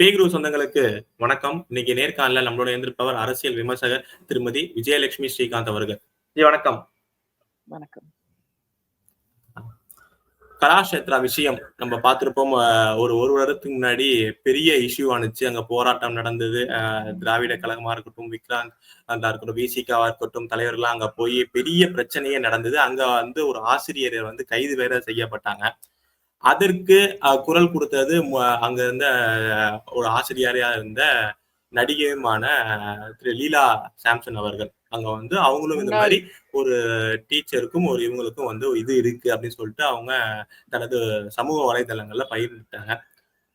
பேகுரு சொந்தங்களுக்கு வணக்கம். இன்னைக்கு நேர்காணல நம்மளோட இருந்திருப்பவர் அரசியல் விமர்சகர் திருமதி விஜயலட்சுமி ஸ்ரீகாந்த் அவர்கள். ஜி வணக்கம். வணக்கம். கலாஷேத்ரா விஷயம் நம்ம பார்த்திருப்போம். ஒரு ஒரு வருடத்துக்கு முன்னாடி பெரிய இஷ்யூ ஆனுச்சு. அங்க போராட்டம் நடந்தது. திராவிட கழகமா இருக்கட்டும் விக்ராந்த் அந்த இருக்கட்டும் விசிகாவா இருக்கட்டும் தலைவர்கள்லாம் அங்க போய் பெரிய பிரச்சனையே நடந்தது. அங்க வந்து ஒரு ஆசிரியர் வந்து கைது வேற செய்யப்பட்டாங்க. அதற்கு குரல் கொடுத்தது அங்க இருந்த ஒரு ஆசிரியரையா இருந்த நடிகையுமான திரு லீலா சாம்சன் அவர்கள். அங்க வந்து அவங்களும் இந்த மாதிரி ஒரு டீச்சருக்கும் ஒரு இவங்களுக்கும் வந்து இது இருக்கு அப்படின்னு சொல்லிட்டு அவங்க தனது சமூக வலைதளங்கள்ல பகிர்ந்துட்டாங்க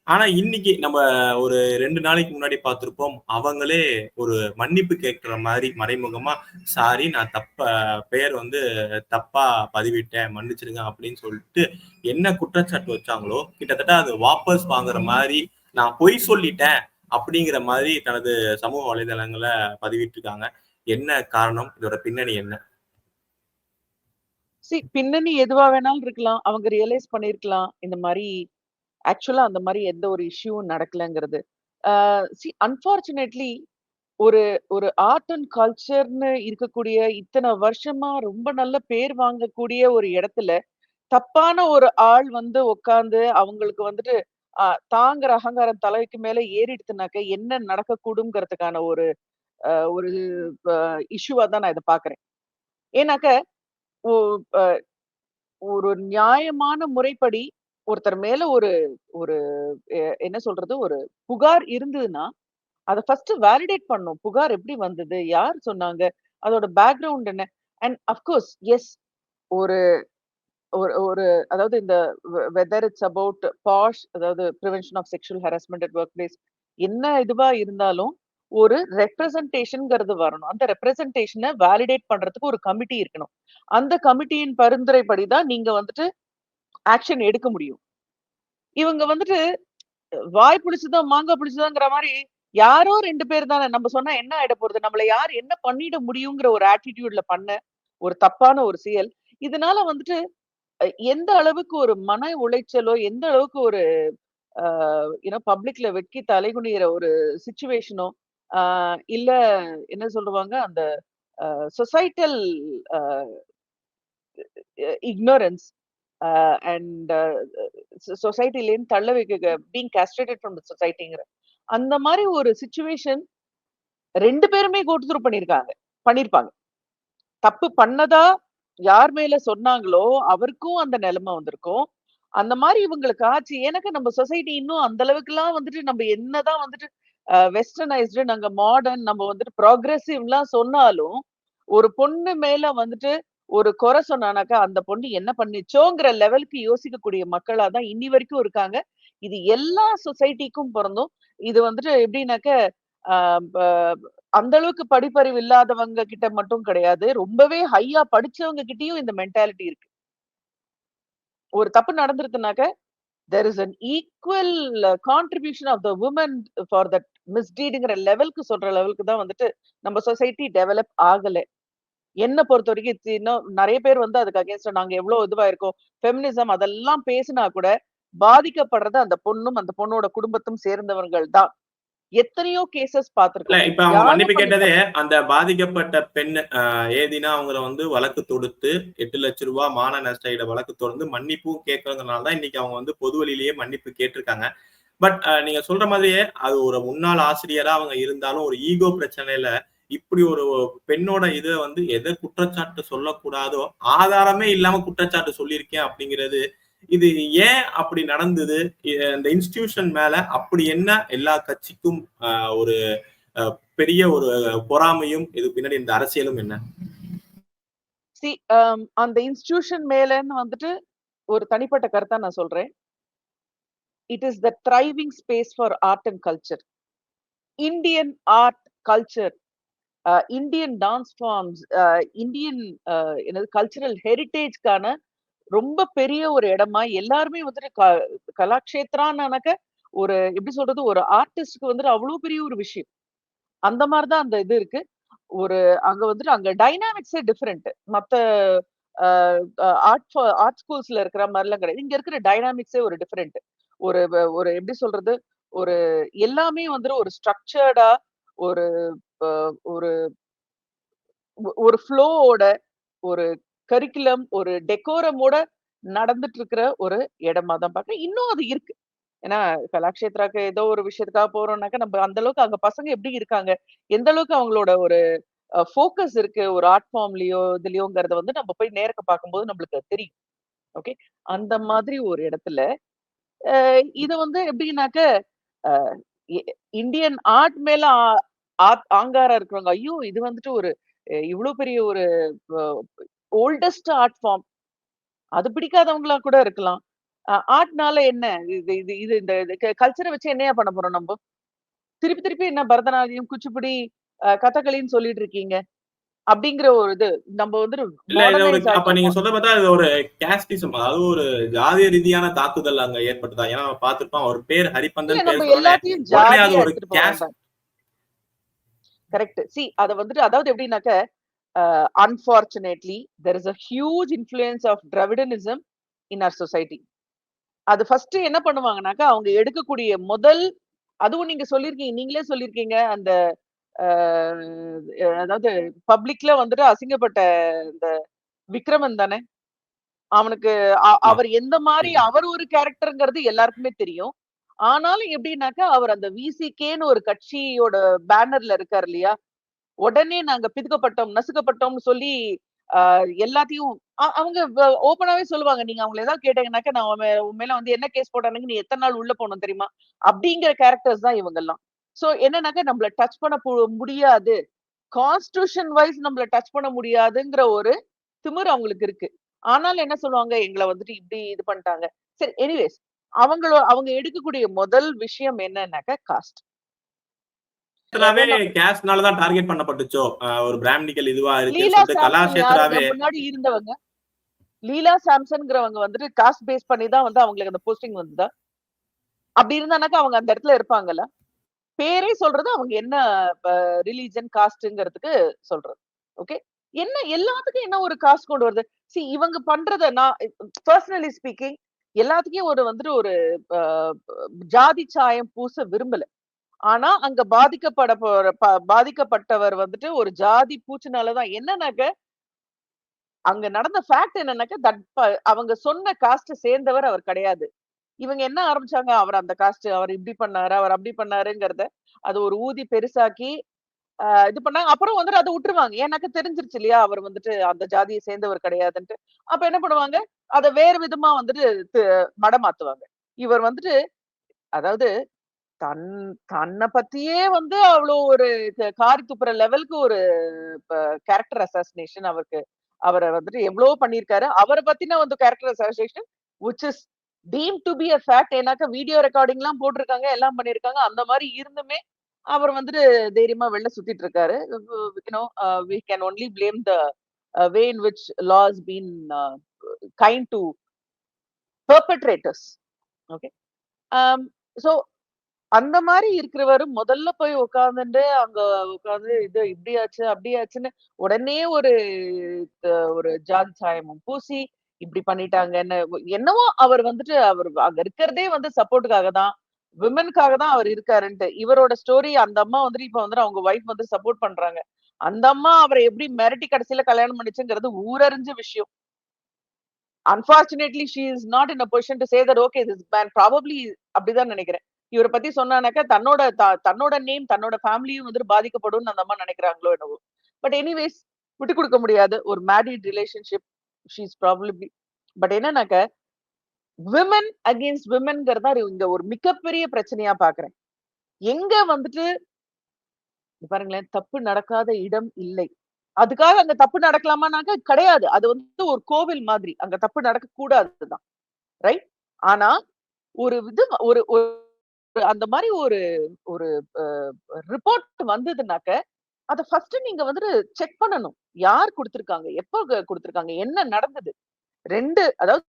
ஆனா இன்னைக்கு நம்ம ஒரு ரெண்டு நாளைக்கு முன்னாடி பார்த்திருப்போம் அவங்களே ஒரு மன்னிப்பு கேட்கிற மாதிரி மறைமுகமா சாரி நான் தப்ப பெயர் வந்து தப்பா பதிவிட்டேன் மன்னிச்சிருங்க அப்படின்னு சொல்லிட்டு என்ன குற்றச்சாட்டு வச்சாங்களோ கிட்டத்தட்ட அது வாபஸ் வாங்குற மாதிரி நான் பொய் சொல்லிட்டேன் அப்படிங்கிற மாதிரி தனது சமூக வலைதளங்களை பதிவிட்டிருக்காங்க. என்ன காரணம்? இதோட பின்னணி என்ன? பின்னணி எதுவா வேணாலும் இருக்கலாம். அவங்க ரியலைஸ் பண்ணிருக்கலாம். இந்த மாதிரி ஆக்சுவலா அந்த மாதிரி எந்த ஒரு இஷ்யூவும் நடக்கலங்கிறது. சி அன்பார்ச்சுனேட்லி ஒரு ஒரு ஆர்ட் அண்ட் கல்ச்சர்னு இருக்கக்கூடிய இத்தனை வருஷமா ரொம்ப நல்ல பேர் வாங்கக்கூடிய ஒரு இடத்துல தப்பான ஒரு ஆள் வந்து உட்கார்ந்து அவங்களுக்கு வந்துட்டு ஆஹ், தாங்குற அகங்காரம் தலைக்கு மேல ஏறிடுத்துனாக்க என்ன நடக்கக்கூடுங்கிறதுக்கான ஒரு ஒரு இஷ்யூவா தான் நான் இதை பாக்குறேன். ஏன்னாக்க ஓ- ஒரு நியாயமான முறைப்படி ஒருத்தர் மேல ஒரு ஒரு என்ன சொல்றது ஒரு புகார் இருந்ததுன்னா அதை ஃபர்ஸ்ட் வேலிடேட் பண்ணும் புகார் எப்படி வந்தது? யார் சொன்னாங்க? அதோட பேக்ரவுண்ட் என்ன? அண்ட் அஃப்கோர்ஸ் எஸ் ஒரு ஒரு ஒரு அதாவது இந்த வெதர் இட்ஸ் அபவுட் பாஷ் அதாவது prevention of sexual harassment at workplace என்ன இதுவா இருந்தாலும் ஒரு ரெப்ரசன்டேஷன்ங்கிறது வரணும். அந்த ரெப்ரசன்டேஷனை வேலிடேட் பண்றதுக்கு ஒரு கமிட்டி இருக்கணும். அந்த கமிட்டியின் பரிந்துரைப்படி தான் நீங்க வந்துட்டு ஆக்ஷன் எடுக்க முடியும். இவங்க வந்துட்டு வாய் புளிச்சுதான் மாங்காய் புளிச்சுதாங்கிற மாதிரி யாரோ ரெண்டு பேர் தானே. நம்ம சொன்னா என்ன ஆயிட போறது? நம்மள யார் என்ன பண்ணிட முடியுங்கிற ஒரு ஆட்டிடியூட்ல பண்ண ஒரு தப்பான ஒரு செயல். இதனால வந்துட்டு எந்த அளவுக்கு ஒரு மன உளைச்சலோ எந்த அளவுக்கு ஒரு ஏன்னா பப்ளிக்ல வெட்கி தலைகுனிகிற ஒரு சுச்சுவேஷனோ இல்ல என்ன சொல்லுவாங்க? அந்த சொசைட்டல் இக்னோரன்ஸ் அண்ட் சொசைட்டிலேருந்து தள்ள வைக்க பீங் கேஸ்ட்ரேட்டட் ஃப்ரம் சொசைட்டிங்கிற அந்த மாதிரி ஒரு சுச்சுவேஷன் ரெண்டு பேருமே கோட்டு பண்ணிருக்காங்க பண்ணிருப்பாங்க. தப்பு பண்ணதா யார் மேல சொன்னாங்களோ அவருக்கும் அந்த நிலைமை வந்திருக்கும். அந்த மாதிரி இவங்களுக்கு ஆச்சு. எனக்கு நம்ம சொசைட்டி இன்னும் அந்த அளவுக்கு எல்லாம் வந்துட்டு நம்ம என்னதான் வந்துட்டு வெஸ்டர்னைஸ்டு நாங்க மாடர்ன் நம்ம வந்துட்டு ப்ராக்ரெசிவ்லாம் சொன்னாலும் ஒரு பொண்ணு மேல வந்துட்டு ஒரு குறை சொன்னானாக்கா அந்த பொண்ணு என்ன பண்ணிச்சோங்கிற லெவலுக்கு யோசிக்கக்கூடிய மக்களா தான் இன்னி வரைக்கும் இருக்காங்க. இது எல்லா சொசைட்டிக்கும் பிறந்தும் இது வந்துட்டு எப்படின்னாக்க ஆஹ் அந்த அளவுக்கு படிப்பறிவு இல்லாதவங்க கிட்ட மட்டும் கிடையாது. ரொம்பவே ஹையா படிச்சவங்க கிட்டயும் இந்த மென்டாலிட்டி இருக்கு. ஒரு தப்பு நடந்திருக்குனாக்க there is unequal contribution of the women for that மிஸ்டீடுங்கிற லெவலுக்கு சொல்ற லெவலுக்கு தான் வந்துட்டு நம்ம சொசைட்டி டெவலப் ஆகலை. என்ன பொறுத்த வரைக்கும் இன்னும் நிறைய பேர் வந்து அதுக்கு அகேன்ஸ்டா நாங்க எவ்வளவு இதுவா இருக்கோம் ஃபெமினிசம் அதெல்லாம் பேசினா கூட பாதிக்கப்படுறது அந்த பொண்ணும் அந்த பொண்ணோட குடும்பத்தும் சேர்ந்தவர்கள் தான். எத்தனையோ கேசஸ் இல்ல பார்த்திருக்கோம். இப்ப அவங்க மன்னிப்பு கேட்டதே அந்த பாதிக்கப்பட்ட பெண் ஏதினா அவங்கள வந்து வழக்கு தொடுத்து எட்டு லட்ச ரூபாய் மான நஷ்ட வழக்கு தொடர்ந்து மன்னிப்பும் கேட்கறதுனால தான் இன்னைக்கு அவங்க வந்து பொது வழியிலேயே மன்னிப்பு கேட்டிருக்காங்க. பட் நீங்க சொல்ற மாதிரியே அது ஒரு முன்னாள் ஆசிரியரா அவங்க இருந்தாலும் ஒரு ஈகோ பிரச்சனையில இப்படி ஒரு பெண்ணோட இதை வந்து எதை குற்றச்சாட்டு சொல்லக்கூடாதோ ஆதாரமே இல்லாம குற்றச்சாட்டு சொல்லியிருக்கேன் அப்படிங்கிறது இது ஏன் அப்படி நடந்தது? இந்த இன்ஸ்டிடியூஷன் மேல அப்படி என்ன எல்லா கட்சிக்கும் ஆஹ், ஒரு பெரிய ஒரு பொறாமையும் இது பின்னாடி இந்த அரசியலும் என்ன? சி um, அந்த இன்ஸ்டிடியூஷன் மேலன்னு வந்துட்டு ஒரு தனிப்பட்ட கருத்தா நான் சொல்றேன். It is the thriving space for art and culture Indian art culture Indian dance forms Indian என்னது கல்ச்சரல் ஹெரிட்டேஜ்க்கான ரொம்ப பெரிய ஒரு இடமா எல்லாருமே வந்துட்டு க- கலாக்ஷேத்ரான்னாக்க ஒரு எப்படி சொல்றது ஒரு ஆர்டிஸ்டுக்கு வந்துட்டு அவ்வளவு பெரிய ஒரு விஷயம். அந்த மாதிரிதான் அந்த இது இருக்கு. ஒரு அங்க வந்துட்டு அங்க டைனாமிக்ஸே டிஃப்ரெண்ட் மத்த ஆர்ட் ஆர்ட் ஸ்கூல்ஸ்ல இருக்கிற மாதிரிலாம் கிடையாது. இங்க இருக்கிற டைனாமிக்ஸே ஒரு டிஃப்ரெண்ட் ஒரு ஒரு எப்படி சொல்றது ஒரு எல்லாமே வந்துட்டு ஒரு ஸ்ட்ரக்சர்டா ஒரு ஒரு ஒரு ஃப்ளோவோட ஒரு கரிக்குலம் ஒரு டெக்கோரமோட நடந்துட்டு இருக்கிற ஒரு இடமா தான் பாக்குறேன். இன்னும் அது இருக்கு. ஏன்னா கலாக்ஷேத்ராக்கு ஏதோ ஒரு விஷயத்துக்காக போறோம்னாக்கா நம்ம அந்த அளவுக்கு அங்க பசங்க எப்படி இருக்காங்க எந்த அளவுக்கு அவங்களோட ஒரு ஃபோக்கஸ் இருக்கு ஒரு ஆர்ட் ஃபார்ம்லயோ இதுலயோங்கிறத வந்து நம்ம போய் நேரக்க பார்க்கும்போது நம்மளுக்கு தெரியும். ஓகே? அந்த மாதிரி ஒரு இடத்துல அஹ் இது வந்து எப்படின்னாக்க இந்தியன் ஆர்ட் மேல ஆங்காரா இருக்கிறவங்க ஐயோ! இது வந்துட்டு ஒரு இவ்வளவு பெரிய ஒரு ஓல்டஸ்ட் ஆர்ட் ஃபார்ம் அது பிடிக்காதவங்களா கூட இருக்கலாம். ஆர்ட்னால என்ன? இது இது இது இந்த கல்ச்சரை வச்சு என்னையா பண்ண போறோம் நம்ம? திருப்பி திருப்பி என்ன பரதநாட்டியம் குச்சிப்புடி கதகளின்னு சொல்லிட்டு இருக்கீங்க. அப்படிங்கிற ஒரு இது நம்ம வந்து ஒரு அப்ப நீங்க. சொல்ல பார்த்தா இது ஒரு கேஸ்டிசம் அதாவது ஒரு ஜாதிய ரீதியான தாக்குதல் அங்க ஏற்பட்டதா? ஏன்னா பார்த்திருப்போம் அவர் பேர் ஹரிபந்தன் பேர் எல்லாத்தையும் ஒரு கேஸ்ட் கரெக்ட் சி அத வந்துட்டு அதாவது எப்படின்னாக்க unfortunately there is a huge influence of Dravidianism in our society அது ஃபர்ஸ்ட் என்ன பண்ணுவாங்கனாக்கா அவங்க எடுக்கக்கூடிய முதல் அதுவும் நீங்க சொல்லிருக்கீங்க நீங்களே சொல்லிருக்கீங்க அந்த அதாவது பப்ளிக்ல வந்துட்டு அசிங்கப்பட்ட இந்த விக்ரமன் தானே? அவனுக்கு அவர் எந்த மாதிரி அவர் ஒரு கேரக்டர்ங்கிறது எல்லாருக்குமே தெரியும். ஆனாலும் எப்படின்னாக்கா அவர் அந்த விசிகேன்னு ஒரு கட்சியோட பேனர்ல இருக்காரு இல்லையா? உடனே நாங்க பிதுக்கப்பட்டோம் நசுக்கப்பட்டோம்னு சொல்லி ஆஹ் எல்லாத்தையும் அவங்க ஓப்பனாவே சொல்லுவாங்க. நீங்க அவங்கள ஏதாவது கேட்டீங்கன்னாக்கா நான் உன் மேல வந்து என்ன கேஸ் போட்டானுங்க நீ எத்தனை நாள் உள்ள போகணும் தெரியுமா? அப்படிங்கிற கேரக்டர்ஸ் தான் இவங்க எல்லாம் சோ என்னன்னாக்கா நம்மள டச் பண்ண முடியாது. கான்ஸ்டியூஷன் வைஸ் நம்மள டச் பண்ண முடியாதுங்கிற ஒரு திமிர் அவங்களுக்கு இருக்கு. ஆனாலும் என்ன சொல்லுவாங்க? எங்களை வந்துட்டு இப்படி இது பண்ணிட்டாங்க. சரி எனிவேஸ் அவங்களோ அவங்க எடுக்கக்கூடிய முதல் விஷயம் என்னன்னாக்கா காஸ்ட் கேஸ்ட்னால தான் டார்கெட் பண்ணப்பட்டுச்சோ? ஒரு பிராமணிக்கல் இதுவா முன்னாடி இருந்தவங்க. லீலா சாம்சன்ங்கிறவங்க வந்துட்டு காஸ்ட் பேஸ் பண்ணி தான் வந்து அவங்களுக்கு அந்த போஸ்டிங் வந்ததா? அப்படி இருந்தானாக்கா அவங்க அந்த இடத்துல இருப்பாங்கல்ல. பேரே சொல்றது அவங்க என்ன ரிலீஜன் காஸ்ட்ங்கிறதுக்கு சொல்றது. ஓகே என்ன எல்லாத்துக்கும் என்ன ஒரு காஸ்ட் கொண்டு வருது? சி இவங்க பண்றத நான் பர்சனலி ஸ்பீக்கிங் எல்லாத்துக்கும் ஒரு வந்துட்டு ஒரு ஜாதி சாயம் பூச விரும்பல. ஆனா அங்க பாதிக்கப்பட போற பாதிக்கப்பட்டவர் வந்துட்டு ஒரு ஜாதி பூச்சினாலதான் என்னன்னாக்க அங்க நடந்த ஃபேக்ட் என்னன்னாக்க தட் அவங்க சொன்ன காஸ்ட் சேர்ந்தவர் அவர் கிடையாது. இவங்க என்ன ஆரம்பிச்சாங்க? அவர் அந்த காஸ்ட் அவர் இப்படி பண்ணாரு அவர் அப்படி பண்ணாருங்கிறத அது ஒரு ஊதி பெருசாக்கி இது பண்ணாங்க. அப்புறம் வந்துட்டு அதை விட்டுருவாங்க எனக்கு தெரிஞ்சிருச்சு இல்லையா? அவர் வந்துட்டு அந்த ஜாதியை சேர்ந்தவர் கிடையாதுன்ட்டு. அப்ப என்ன பண்ணுவாங்க? அதை வேறு விதமா வந்துட்டு மடமாத்துவாங்க. இவர் வந்துட்டு அதாவது தன் தன்னை பத்தியே வந்து அவ்வளவு ஒரு காரி துப்புற லெவலுக்கு ஒரு கேரக்டர் அசாசினேஷன் அவருக்கு அவரை வந்துட்டு எவ்வளவு பண்ணியிருக்காரு. அவரை பத்தின வந்து character assassination which is deemed to be a fact ஏன்னாக்க video recording எல்லாம் போட்டிருக்காங்க எல்லாம் பண்ணிருக்காங்க அந்த மாதிரி இருந்துமே அவர் வந்துட்டு தைரியமா வெளில சுத்திட்டு இருக்காரு. You know we can only blame the way in which laws been kind to perpetrators okay so அந்த மாதிரி இருக்கிறவரு முதல்ல போய் உட்காந்துட்டு அங்க உட்கார்ந்து இது இப்படி ஆச்சு அப்படி ஆச்சுன்னு உடனே ஒரு ஒரு ஜாதி சாயமும் பூசி இப்படி பண்ணிட்டாங்கன்னு என்னவோ அவர் வந்துட்டு அவர் அங்க இருக்கிறதே வந்து சப்போர்ட்டுக்காக தான் விமனுக்காக தான் அவர் இருக்காருன்ட்டு. இவரோட ஸ்டோரி அந்த அம்மா வந்துட்டு இப்ப வந்துட்டு அவங்க ஒய்ஃப் வந்து சப்போர்ட் பண்றாங்க. அந்த அம்மா அவரை எப்படி மிரட்டி கடைசியில கல்யாணம் பண்ணிச்சுங்கிறது ஊரறிஞ்ச விஷயம். Unfortunately she is not in a position to say that okay this man probably அப்படிதான் நினைக்கிறேன். இவரை பத்தி சொன்னானாக்கா தன்னோட தன்னோட நேம் தன்னோட ஃபேமிலியும் வந்துட்டு பாதிக்கப்படும் அந்த அம்மா நினைக்கிறாங்களோ என்னவோ. பட் எனிவேஸ் விட்டு கொடுக்க முடியாது. ஒரு married relationship she's probably but என்னன்னாக்க விமன் அகேன்ஸ்ட் விமன்ங்கிறதா இங்க ஒரு மிகப்பெரிய பிரச்சனையா பாக்குறேன். எங்க வந்துட்டு பாருங்களேன் தப்பு நடக்காத இடம் இல்லை. அதுக்காக அங்க தப்பு நடக்கலாமானாக்க கிடையாது. அது வந்து ஒரு கோவில் மாதிரி. அங்க தப்பு நடக்க கூடாதுதான் ரைட் ஆனா ஒரு இது ஒரு ஒரு அந்த மாதிரி ஒரு ஒரு ரிப்போர்ட் வந்ததுனாக்க அத ஃபர்ஸ்ட் நீங்க வந்துட்டு செக் பண்ணணும். யார் கொடுத்திருக்காங்க? எப்போ க- கொடுத்திருக்காங்க? என்ன நடந்தது? ரெண்டு அதாவது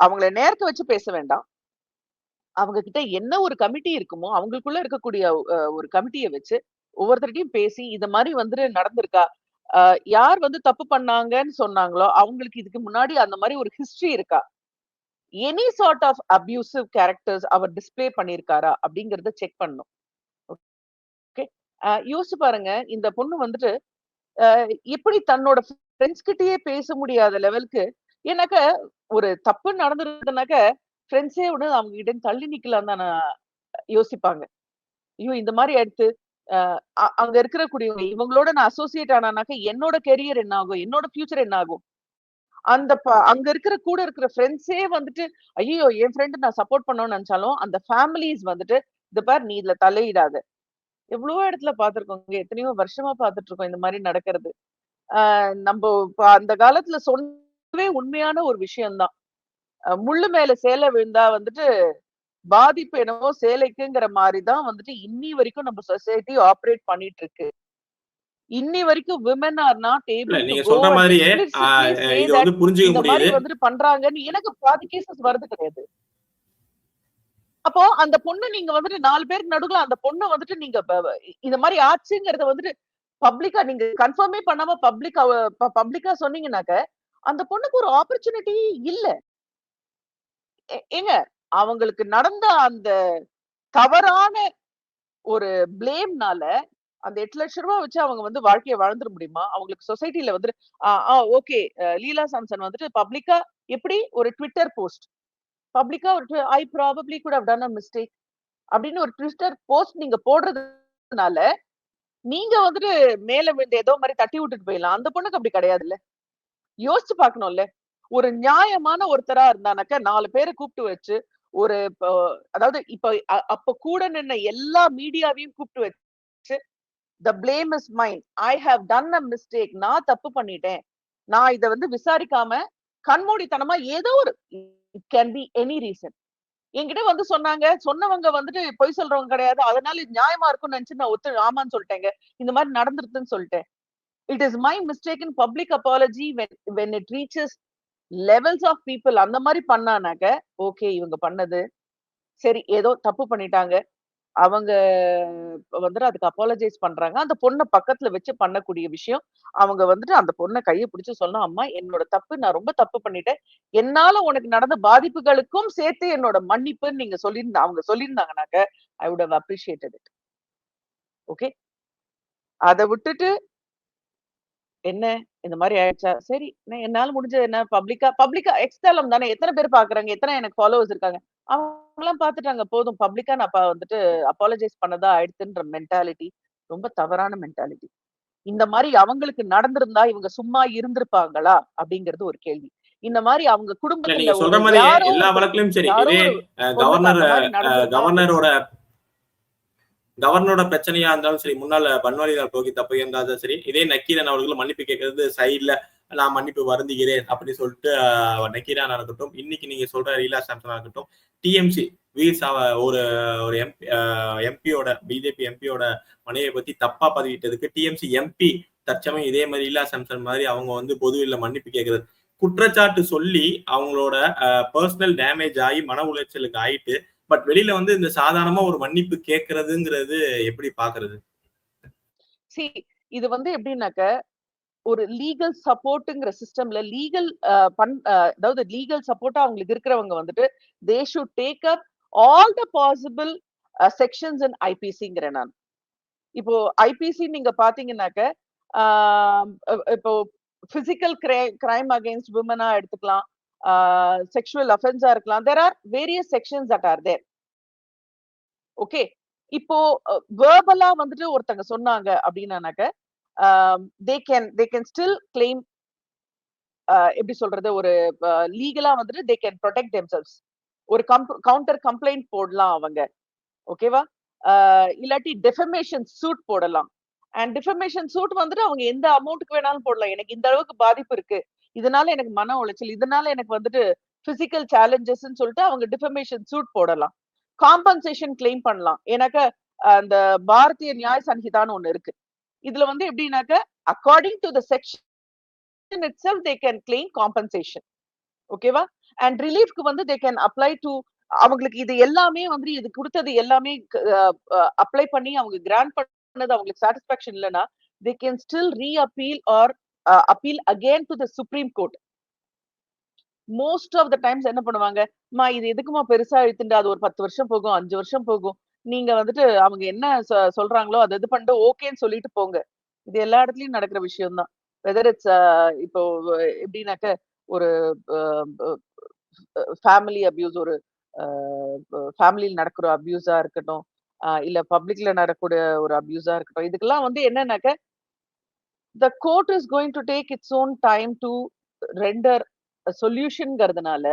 அவங்கள நேரத்தை வச்சு பேச வேண்டாம். அவங்க கிட்ட என்ன ஒரு கமிட்டி இருக்குமோ அவங்களுக்குள்ள இருக்கக்கூடிய ஒரு கமிட்டியை வச்சு ஒவ்வொருத்தர்கிட்டையும் பேசி இந்த மாதிரி வந்துட்டு நடந்திருக்கா? அஹ், யார் வந்து தப்பு பண்ணாங்கன்னு சொன்னாங்களோ அவங்களுக்கு இதுக்கு முன்னாடி அந்த மாதிரி ஒரு ஹிஸ்டரி இருக்கா? Any sort of abusive characters our display பண்ணியிருக்காரா? அப்படிங்கறத செக் பண்ணும் ஓகே யோசிச்சு பாருங்க. இந்த பொண்ணு வந்துட்டு அஹ், எப்படி தன்னோட ஃப்ரெண்ட்ஸ் கிட்டயே பேச முடியாத லெவலுக்கு எனக்கு ஒரு தப்பு நடந்துருதுனாக்க ஃப்ரெண்ட்ஸே உடனே அவங்க கிட்ட தள்ளி நிக்கலாம் தான் யோசிப்பாங்க. ஐயோ இந்த மாதிரி எடுத்து அஹ், அங்க இருக்கிற கூடியவங்க இவங்களோட நான் அசோசியேட் ஆனானாக்க என்னோட கெரியர் என்ன ஆகும்? என்னோட ஃபியூச்சர் என்ன ஆகும்? அந்த அங்க இருக்கிற கூட இருக்கிற ஃப்ரெண்ட்ஸே வந்துட்டு ஐயோ என் ஃப்ரெண்டு நான் சப்போர்ட் பண்ணணும்னு நினைச்சாலும் அந்த ஃபேமிலிஸ் வந்துட்டு இந்த பார் நீ இதுல தலையிடாத. எவ்வளவோ இடத்துல பார்த்திருக்கோங்க எத்தனையோ வருஷமா பாத்துட்டு இருக்கோம் இந்த மாதிரி நடக்கிறது. ஆஹ் நம்ம அந்த காலத்துல சொன்ன சொன்னவே உண்மையான ஒரு விஷயம்தான் முள்ளு மேல சேலை விழுந்தா வந்துட்டு பாதிப்பு என்னவோ சேலைக்குங்கிற மாதிரி தான் வந்துட்டு இன்னி வரைக்கும் நம்ம சொசைட்டி ஆப்ரேட் பண்ணிட்டு இருக்கு இன்னி வரைக்கும் விமன் ஆர் நாட் ஏபிள் நீங்க சொல்ற மாதிரியே இது வந்து புரிஞ்சுக்க முடியுது. வந்துட்டு பண்றாங்கன்னு எனக்கு பாதி கேசஸ் வருது கிடையாது. அப்போ அந்த பொண்ணு நீங்க வந்துட்டு நாலு பேருக்கு நடுவுல அந்த பொண்ணு வந்துட்டு நீங்க இந்த மாதிரி ஆச்சுங்கிறத வந்துட்டு பப்ளிக்கா நீங்க கன்ஃபார்மே பண்ணாம பப்ளிக் பப்ளிக்கா சொன்னீங்கன்னாக்க அந்த பொண்ணுக்கு ஒரு ஆப்பர்ச்சுனிட்டி இல்ல. ஏ- ஏங்க அவங்களுக்கு நடந்த அந்த தவறான ஒரு பிளேம்னால அந்த எட்டு லட்ச ரூபாய் வச்சு அவங்க வந்து வாழ்க்கையை வாழ்ந்துட முடியுமா? அவங்களுக்கு சொசைட்டில வந்து ஓகே லீலா சாம்சன் வந்துட்டு பப்ளிக்கா எப்படி ஒரு ட்விட்டர் போஸ்ட் பப்ளிக்கா ஒரு ஐ ப்ராபப்ளி கூட டன் அ மிஸ்டேக் அப்படின்னு ஒரு ட்விட்டர் போஸ்ட் நீங்க போடுறதுனால நீங்க வந்துட்டு மேல ஏதோ மாதிரி தட்டி விட்டுட்டு போயிடலாம். அந்த பொண்ணுக்கு அப்படி கிடையாதுல்ல. யோசிச்சு பார்க்கணும்ல. ஒரு நியாயமான ஒருத்தரா இருந்தானாக்க நாலு பேரை கூப்பிட்டு வச்சு ஒரு அதாவது இப்ப அப்ப கூட நின்ன எல்லா மீடியாவையும் கூப்பிட்டு வச்சு the blame is mind I have done a mistake நான் தப்பு பண்ணிட்டேன். நான் இத வந்து விசாரிக்காம கண்மூடித்தனமா ஏதோ ஒரு it can be any reason என்கிட்ட வந்து சொன்னாங்க. சொன்னவங்க வந்துட்டு பொய் சொல்றவங்க கிடையாது. அதனால நியாயமா இருக்கும்னு நினைச்சு நான் ஒத்து ஆமான்னு சொல்லிட்டேங்க. இந்த மாதிரி நடந்துருதுன்னு சொல்லிட்டேன். It is my mistake in public apology when it reaches levels of people அந்த மாதிரி பண்ணானாக்க ஓகே இவங்க பண்ணது. சரி ஏதோ தப்பு பண்ணிட்டாங்க. அவங்க வந்துட்டு அதுக்கு அப்பாலஜைஸ் பண்றாங்க. அந்த பொண்ணை பக்கத்துல வச்சு பண்ணக்கூடிய விஷயம் அவங்க வந்துட்டு அந்த பொண்ணை கையை பிடிச்சு சொன்னா அம்மா என்னோட தப்பு நான் ரொம்ப தப்பு பண்ணிட்டேன். என்னால உனக்கு நடந்த பாதிப்புகளுக்கும் சேர்த்து என்னோட மன்னிப்புன்னு நீங்க சொல்லியிருந்தா அவங்க சொல்லியிருந்தாங்கனாக்க I would have appreciated it okay அதை விட்டுட்டு என்ன? இந்த மாதிரி ஆயிடுச்சா? சரி நான் என்னால முடிஞ்சது என்ன? பப்ளிக்கா பப்ளிக்கா எக்ஸ்தலம் தானே. எத்தனை பேர் பாக்குறாங்க? எத்தனை எனக்கு ஃபாலோவர்ஸ் இருக்காங்க? அவங்க எல்லாம் பாத்துட்டாங்க. போதும். பப்ளிக்கா நான் வந்துட்டு அப்பாலஜைஸ் பண்ணதா ஆயிடுச்சுன்ற மென்டாலிட்டி ரொம்ப தவறான மென்டாலிட்டி இந்த மாதிரி அவங்களுக்கு நடந்திருந்தா இவங்க சும்மா இருந்திருப்பாங்களா? அப்படிங்கிறது ஒரு கேள்வி. இந்த மாதிரி அவங்க குடும்பத்துல சொல்ற மாதிரி எல்லா வழக்குலயும் சரி. கவர்னர் கவர்னரோட கவர்னரோட பிரச்சனையா இருந்தாலும் சரி முன்னால பன்வாரிலால் புரோஹித் அப்ப இருந்தாலும் சரி இதே நக்கீரன் அவர்கள் மன்னிப்பு கேட்கறது சைட்ல நான் மன்னிப்பு வருந்துகிறேன் அப்படின்னு சொல்லிட்டு அஹ், நக்கீரனா இருக்கட்டும் இன்னைக்கு நீங்க சொல்ற ரீலா சாம்சனா இருக்கட்டும் டிஎம்சி வீர் சாவ ஒரு ஒரு எம்பி எம்பியோட பிஜேபி எம்பியோட மனைவியை பத்தி தப்பா பதிவிட்டதுக்கு டிஎம்சி எம்பி தற்சமயம் இதே மாதிரி ரீலா சாம்சன் மாதிரி அவங்க வந்து பொதுவில் மன்னிப்பு கேட்கறது. குற்றச்சாட்டு சொல்லி அவங்களோட பர்சனல் டேமேஜ் ஆகி மன உளைச்சலுக்கு ஆயிட்டு பட் வெளியில வந்து இந்த சாதாரணமா ஒரு மன்னிப்பு கேட்கறதுங்கிறது எப்படி பாக்குறது? சி இது வந்து எப்படின்னாக்க ஒரு லீகல் சப்போர்ட்டுங்கிற சிஸ்டம்ல லீகல் பண் அதாவது லீகல் சப்போர்ட்டா அவங்களுக்கு இருக்கிறவங்க வந்துட்டு they should take up all the possible sections in ஐபிசிங்கிறேன் நான். இப்போ ஐபிசி நீங்க பாத்தீங்கன்னாக்க ஆஹ் இப்போ பிசிக்கல் கிரைம் அகேன்ஸ்ட் விமனா எடுத்துக்கலாம். செக்ஷுவல் அஃபென்ஸா இருக்கலாம். There are various sections that are there okay இப்போ வேர்பலா வந்துட்டு ஒருத்தங்க சொன்னாங்க அப்படின்னாக்க they can they can still claim எப்படி சொல்றது ஒரு லீகலா வந்துட்டு தே கேன் ப்ரொடெக்ட் தெம்செல்ஸ் ஒரு கவுண்டர் கம்ப்ளைண்ட் போடலாம் அவங்க. ஓகேவா இல்லாட்டி டெஃபமேஷன் சூட் போடலாம். அண்ட் டிஃபமேஷன் சூட் வந்துட்டு அவங்க எந்த அமௌண்ட்டுக்கு வேணாலும் போடலாம். எனக்கு இந்த அளவுக்கு பாதிப்பு இருக்கு. இதனால எனக்கு மன உளைச்சல் இதனால எனக்கு வந்துட்டு பிசிக்கல் சேலஞ்சஸ் சொல்லிட்டு அவங்க டிஃபமேஷன் சூட் போடலாம். காம்பன்சேஷன் கிளைம் பண்ணலாம். ஏன்னாக்க அந்த பாரதிய நியாய சன்ஹிதான்னு ஒண்ணு இருக்கு. இதுல வந்து எப்படின்னாக்க according to the section itself they can claim compensation ஓகேவா அண்ட் ரிலீஃப்க்கு வந்து தே கேன் அப்ளை டு அவங்களுக்கு இது எல்லாமே வந்து இது கொடுத்தது எல்லாமே அப்ளை பண்ணி அவங்க கிராண்ட் பண்ணது அவங்களுக்கு சாட்டிஸ்பாக்சன் இல்லைன்னா they can still reappeal uh, appeal again to the Supreme Court most of the times என்ன பண்ணுவாங்க? மா இது எதுக்குமா பெருசா இழுத்துண்டா அது ஒரு பத்து வருஷம் போகும் அஞ்சு வருஷம் போகும். நீங்க வந்துட்டு அவங்க என்ன சொ- சொல்றாங்களோ அது இது பண்ணிட்டு ஓகேன்னு சொல்லிட்டு போங்க. இது எல்லா இடத்துலயும் நடக்கிற விஷயம் தான் வெதர் இட்ஸ் இப்போ எப்படின்னாக்க ஒரு ஃபேமிலி அபியூஸ் ஒரு ஃபேமிலியில் நடக்கிற அபியூஸா இருக்கட்டும் ஆஹ் இல்ல பப்ளிக்ல நடக்கக்கூடிய ஒரு அபியூஸா இருக்கட்டும் இதுக்கெல்லாம் வந்து என்னன்னாக்க the court is going to take its own time to render சொல்யூஷன்ங்கிறதுனால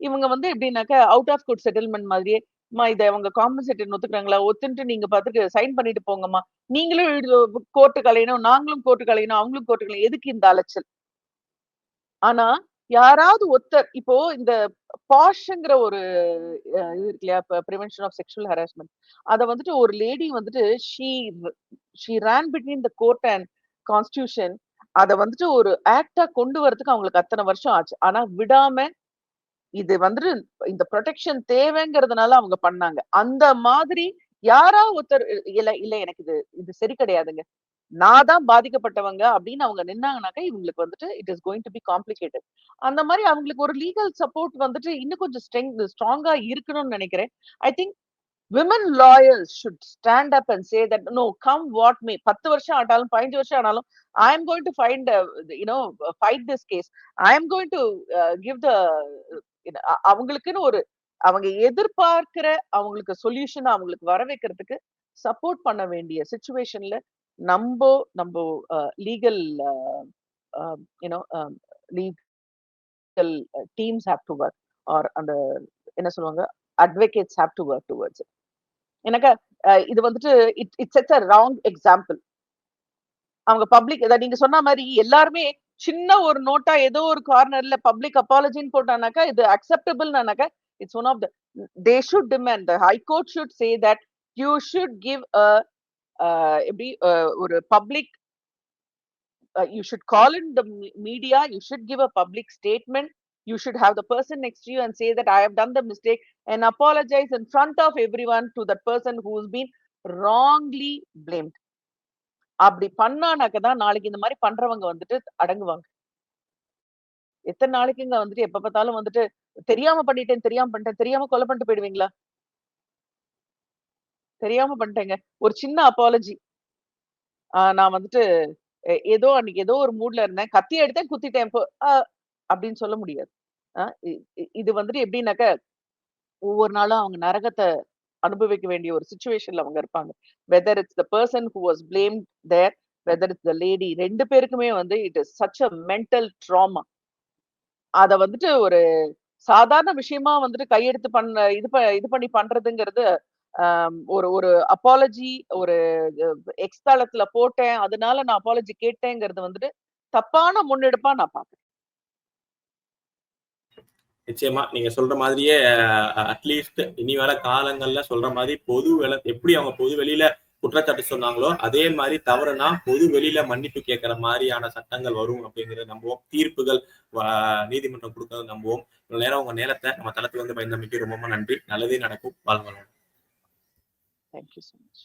இவங்க வந்து எப்படின்னாக்க அவுட் ஆஃப் கோர்ட் செட்டில்மெண்ட் மாதிரியே மா இதை அவங்க காம்பன்சேட்டட் ஒத்துக்கிறாங்களா? ஒத்துன்ட்டு நீங்க பார்த்துட்டு சைன் பண்ணிட்டு போங்கம்மா. நீங்களும் கோர்ட்டு கலையணும் நாங்களும் கோர்ட்டு கலையணும் அவங்களும் கோர்ட்டு கலையணும். எதுக்கு இந்த அலைச்சல்? ஆனா யாராவது ஒருத்தர் இப்போ இந்த பாஷ்ங்கிற ஒரு இது இருக்கு இல்லையா? ப்ரிவென்ஷன் ஆஃப் செக்ஷுவல் ஹராஸ்மெண்ட் அத வந்துட்டு ஒரு லேடி வந்துட்டு she she ran between the court and constitution அத வந்துட்டு ஒரு ஆக்டா கொண்டு வரதுக்கு அவங்களுக்கு அத்தனை வருஷம் ஆச்சு. ஆனா விடாம இது வந்துட்டு இந்த ப்ரொடெக்ஷன் தேவைங்கிறதுனால அவங்க பண்ணாங்க. அந்த மாதிரி யாரா ஒருத்தர் இல்ல இல்ல எனக்கு இது இது சரி கிடையாதுங்க. நான் தான் பாதிக்கப்பட்டவங்க அப்படின்னு அவங்க நின்னாங்கனாக்கா இவங்களுக்கு வந்துட்டு it is going to be complicated அந்த மாதிரி அவங்களுக்கு ஒரு லீகல் சப்போர்ட் வந்துட்டு இன்னும் கொஞ்சம் ஸ்ட்ரெங் ஸ்ட்ராங்கா இருக்கணும்னு நினைக்கிறேன். I think women lawyers should stand up and say that no come what may பத்து வருஷம் ஆனாலும் பதினஞ்சு வருஷம் ஆனாலும் I am going to find you know fight this case I am going to give the அவங்களுக்குன்னு ஒரு அவங்க எதிர்பார்க்கிற அவங்களுக்கு சொல்யூஷன் அவங்களுக்கு வர வைக்கிறதுக்கு சப்போர்ட் பண்ண வேண்டிய சுச்சுவேஷன்ல நம்ம நம்ம legal you know legal teams have to work or அந்த என்ன சொல்லுவாங்க advocates have to work towards எனக்கு இது வந்துட்டு it it's it's a wrong example அவங்க பப்ளிக் நீங்க சொன்ன மாதிரி எல்லாருமே சின்ன ஒரு நோட்டா ஏதோ ஒரு கார்னர்ல பப்ளிக் அப்பாலஜின்னு போட்டானாக்கா இது அக்செப்டபிள்னாக்கா it's one of the they should demand the high court should say that you should give எப்படி ஒரு public you should call in the media you should give a public statement you should have the person next to you and say that i have done the mistake and apologize in front of everyone to that person who's been wrongly blamed. அப்படி பண்ணானாக்க தான் நாளைக்கு இந்த மாதிரி பண்றவங்க வந்துட்டு அடங்குவாங்க. எத்தனை நாளைக்குங்க வந்துட்டு எப்ப பார்த்தாலும் வந்துட்டு தெரியாம பண்ணிட்டேன் தெரியாம பண்ணிட்டேன் தெரியாம கொலை பண்ணிட்டு போயிடுவீங்களா? தெரியாம பண்ணிட்டேங்க. ஒரு சின்ன அப்பாலஜி நான் வந்துட்டு ஏதோ அன்னைக்கு ஏதோ ஒரு மூட்ல இருந்தேன். கத்தி எடுத்தேன் குத்திட்டேன். அப்படின்னு சொல்ல முடியாது. ஆஹ் இது வந்துட்டு எப்படின்னாக்க ஒவ்வொரு நாளும் அவங்க நரகத்தை அனுபவிக்க வேண்டிய ஒரு சுச்சுவேஷன்ல அவங்க இருப்பாங்க. Whether it's the person who was blame there whether it's the lady ரெண்டு பேருக்குமே வந்து it is such a mental trauma அத வந்துட்டு ஒரு சாதாரண விஷயமா வந்துட்டு கையெடுத்து பண்ண இது ப- இது பண்ணி பண்றதுங்கிறது ஒரு ஒரு அப்பாலஜி ஒரு எக்ஸ்தலத்துல போட்டேன் அதனால நான் அப்பாலஜி கேட்டேங்கிறது வந்துட்டு தப்பான முன்னெடுப்பா நான் பாக்குறேன் நிச்சயமா. நீங்க சொல்ற மாதிரியே அட்லீஸ்ட் இனி வர காலங்கள்ல சொல்ற மாதிரி பொது வெளி எப்படி அவங்க பொது வெளியில குற்றச்சாட்டு சொன்னாங்களோ அதே மாதிரி தவறுனா பொது வெளியில மன்னிப்பு கேட்கிற மாதிரியான சட்டங்கள் வரும் அப்படிங்கறத நம்புவோம். தீர்ப்புகள் நீதிமன்றம் கொடுக்கறத நம்புவோம். இவ்வளவு நேரம் உங்க நேரத்தை நம்ம தளத்துல வந்து பயந்தமைக்கு ரொம்ப ரொம்ப நன்றி. நல்லதே நடக்கும். வாழ்வளம் Thank you so much.